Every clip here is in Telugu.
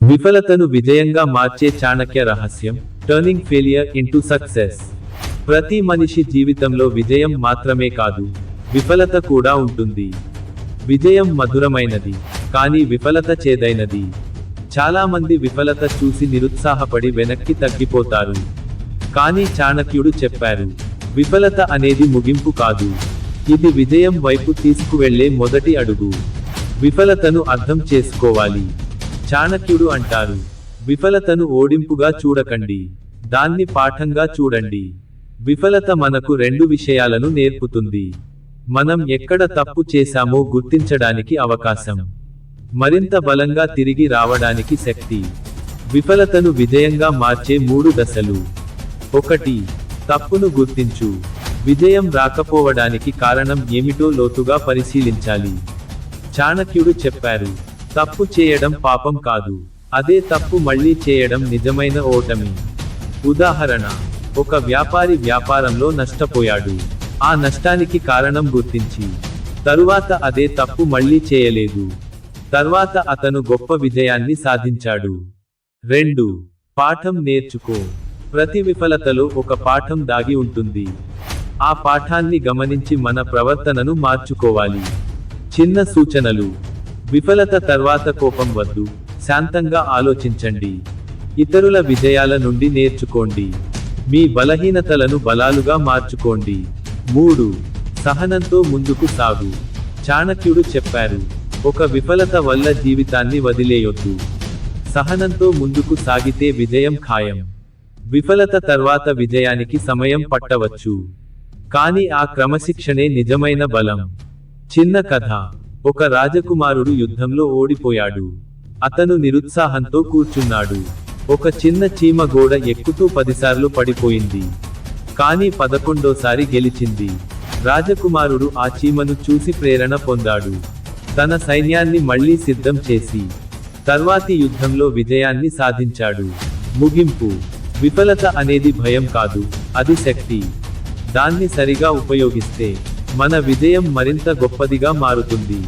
విఫలతను విజయంగా మార్చే చాణక్య రహస్యం టర్నింగ్ ఫెయిలియర్ ఇంటూ సక్సెస్ ప్రతి మనిషి జీవితంలో విజయం మాత్రమే కాదు విఫలత కూడా ఉంటుంది. విజయం మధురమైనది కానీ విఫలత చేదైనది. చాలామంది విఫలత చూసి నిరుత్సాహపడి వెనక్కి తగ్గిపోతారు. కానీ చాణక్యుడు చెప్పారు విఫలత అనేది ముగింపు కాదు. ఇది విజయం వైపు తీసుకువెళ్ళే మొదటి అడుగు. విఫలతను అర్థం చేసుకోవాలి. చాణక్యుడు అంటారు. విఫలతను ఓడింపుగా చూడకండి. దాన్ని పాఠంగా చూడండి. విఫలత మనకు రెండు విషయాలను నేర్పుతుంది. మనం ఎక్కడ తప్పు చేశామో గుర్తించడానికి అవకాశం. మరింత బలంగా తిరిగి రావడానికి శక్తి. విఫలతను విజయంగా మార్చే మూడు దశలు. ఒకటి తప్పును గుర్తించు. విజయం రాకపోవడానికి కారణం ఏమిటో లోతుగా పరిశీలించాలి. చాణక్యుడు చెప్పారు. తప్పు చేయడం పాపం కాదు. అదే తప్పు మళ్ళీ చేయడం నిజమైన ఓటమి. ఉదాహరణ ఒక వ్యాపారి వ్యాపారంలో నష్టపోయాడు. ఆ నష్టానికి కారణం గుర్తించి. తరువాత అదే తప్పు మళ్ళీ చేయలేదు. తర్వాత అతను గొప్ప విజయాన్ని సాధించాడు. రెండు పాఠం నేర్చుకో. ప్రతి విఫలతలో ఒక పాఠం దాగి ఉంటుంది. ఆ పాఠాన్ని గమనించి మన ప్రవర్తనను మార్చుకోవాలి. చిన్న సూచనలు. విఫలత తర్వాత కోపం వద్దు. శాంతంగా ఆలోచించండి. ఇతరుల విజయాల నుండి నేర్చుకోండి. మీ బలహీనతలను బలాలుగా మార్చుకోండి. మూడు సహనంతో ముందుకు సాగు. చాణక్యుడు చెప్పారు ఒక విఫలత వల్ల జీవితాన్ని వదిలేయొద్దు. సహనంతో ముందుకు సాగితే విజయం ఖాయం. విఫలత తర్వాత విజయానికి సమయం పట్టవచ్చు. కానీ ఆ క్రమశిక్షణే నిజమైన బలం. చిన్న కథ. ఒక రాజకుమారుడు యుద్ధంలో ఓడిపోయాడు. అతను నిరుత్సాహంతో కూర్చున్నాడు. ఒక చిన్న చీమ గోడ ఎక్కుతూ పదిసార్లు పడిపోయింది. కానీ పదకొండోసారి గెలిచింది. రాజకుమారుడు ఆ చీమను చూసి ప్రేరణ పొందాడు. తన సైన్యాన్ని మళ్ళీ సిద్ధం చేసి తర్వాతి యుద్ధంలో విజయాన్ని సాధించాడు. ముగింపు. విఫలత అనేది భయం కాదు అది శక్తి. దాన్ని సరిగా ఉపయోగిస్తే మన విజయం మరింత గొప్పదిగా మారుతుంది.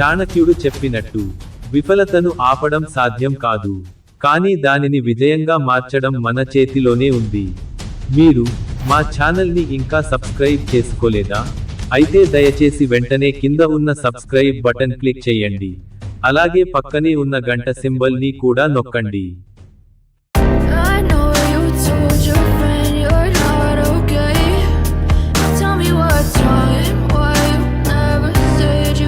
చాణక్యుడు చెప్పినట్టు విఫలతను ఆపడం సాధ్యం కాదు. కానీ దానిని విజయంగా మార్చడం మన చేతిలోనే ఉంది. మీరు మా ఛానల్ని ఇంకా సబ్స్క్రైబ్ చేసుకోలేదా? అయితే దయచేసి వెంటనే కింద ఉన్న సబ్స్క్రైబ్ బటన్ క్లిక్ చేయండి. అలాగే పక్కనే ఉన్న గంట సింబల్ని కూడా నొక్కండి.